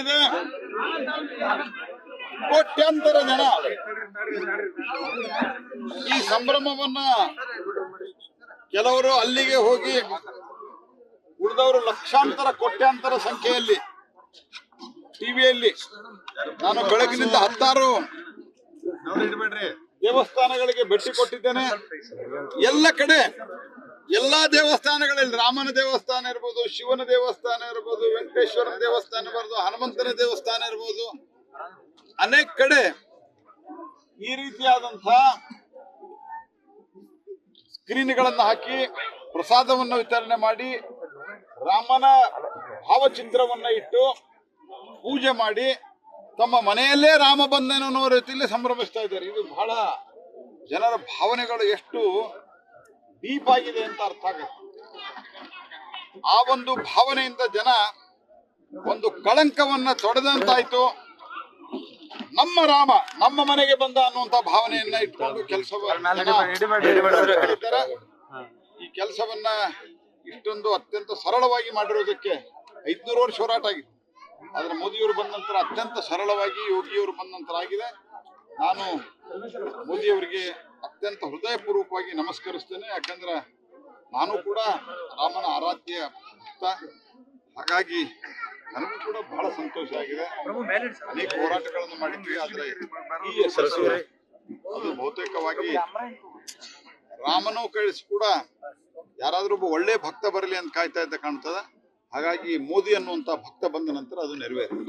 ಮಾಡಿದೆ. ಕೋಟ್ಯಾಂತರ ಜನ ಈ ಸಂಭ್ರಮವನ್ನ ಕೆಲವರು ಅಲ್ಲಿಗೆ ಹೋಗಿ ಉಳಿದವರು ಲಕ್ಷಾಂತರ, ಕೋಟ್ಯಾಂತರ ಸಂಖ್ಯೆಯಲ್ಲಿ ಟಿವಿಯಲ್ಲಿ. ನಾನು ಬೆಳಗಿನಿಂದ ಹತ್ತಾರು ದೇವಸ್ಥಾನಗಳಿಗೆ ಭೇಟಿ ಕೊಟ್ಟಿದ್ದೇನೆ. ಎಲ್ಲ ಕಡೆ ಎಲ್ಲಾ ದೇವಸ್ಥಾನಗಳಲ್ಲಿ ರಾಮನ ದೇವಸ್ಥಾನ ಇರ್ಬೋದು, ಶಿವನ ದೇವಸ್ಥಾನ ಇರ್ಬೋದು, ವೆಂಕಟೇಶ್ವರನ ದೇವಸ್ಥಾನ ಇರ್ಬೋದು, ಹನುಮಂತನ ದೇವಸ್ಥಾನ ಇರ್ಬೋದು. ಅನೇಕ ಕಡೆ ಈ ರೀತಿಯಾದಂತಹ ಸ್ಕ್ರೀನ್ಗಳನ್ನು ಹಾಕಿ ಪ್ರಸಾದವನ್ನು ವಿತರಣೆ ಮಾಡಿ, ರಾಮನ ಭಾವಚಿತ್ರವನ್ನ ಇಟ್ಟು ಪೂಜೆ ಮಾಡಿ, ತಮ್ಮ ಮನೆಯಲ್ಲೇ ರಾಮ ಅನ್ನೋ ರೀತಿಯಲ್ಲಿ ಸಂಭ್ರಮಿಸ್ತಾ ಇದ್ದಾರೆ. ಇದು ಬಹಳ ಜನರ ಭಾವನೆಗಳು ಎಷ್ಟು ಡೀಪ್ ಆಗಿದೆ ಅಂತ ಅರ್ಥ ಆಗುತ್ತೆ. ಆ ಒಂದು ಭಾವನೆಯಿಂದ ಜನ ಒಂದು ಕಳಂಕವನ್ನ ತೊಡೆದಂತಾಯ್ತು. ನಮ್ಮ ರಾಮ, ನಮ್ಮ ಮನೆಗೆ ಬಂದ ಅನ್ನುವಂತ ಭಾವನೆಯನ್ನ ಇಟ್ಕೊಂಡು ಕೆಲಸ ಈ ಕೆಲಸವನ್ನ ಇಷ್ಟೊಂದು ಅತ್ಯಂತ ಸರಳವಾಗಿ ಮಾಡಿರೋದಕ್ಕೆ ಐದ್ನೂರು ವರ್ಷ ಹೋರಾಟ ಆಗಿದೆ. ಆದ್ರೆ ಮೋದಿಯವರು ಬಂದ ನಂತರ ಅತ್ಯಂತ ಸರಳವಾಗಿ ಯೋಗಿಯವರು ಬಂದ ನಂತರ ಆಗಿದೆ. ನಾನು ಮೋದಿಯವರಿಗೆ ಅತ್ಯಂತ ಹೃದಯಪೂರ್ವಕವಾಗಿ ನಮಸ್ಕರಿಸ್ತೇನೆ. ಯಾಕಂದ್ರೆ ನಾನು ಕೂಡ ರಾಮನ ಆರಾಧ್ಯ ಭಕ್ತ. ಹಾಗಾಗಿ ನನಗೂ ಕೂಡ ಬಹಳ ಸಂತೋಷ ಆಗಿದೆ. ಅನೇಕ ಹೋರಾಟಗಳನ್ನು ಮಾಡಿದ್ವಿ. ಆದ್ರೆ ಈ ಯಶಸ್ಸು ಅದು ಬಹುತೇಕವಾಗಿ ರಾಮನೂ ಕಳಿಸಿ ಕೂಡ ಯಾರಾದ್ರೂ ಒಬ್ಬ ಒಳ್ಳೆ ಭಕ್ತ ಬರಲಿ ಅಂತ ಕಾಯ್ತಾ ಇದ್ದ ಕಾಣ್ತದ. ಹಾಗಾಗಿ ಮೋದಿ ಅನ್ನುವಂತ ಭಕ್ತ ಬಂದ ನಂತರ ಅದು ನೆರವೇರಿದೆ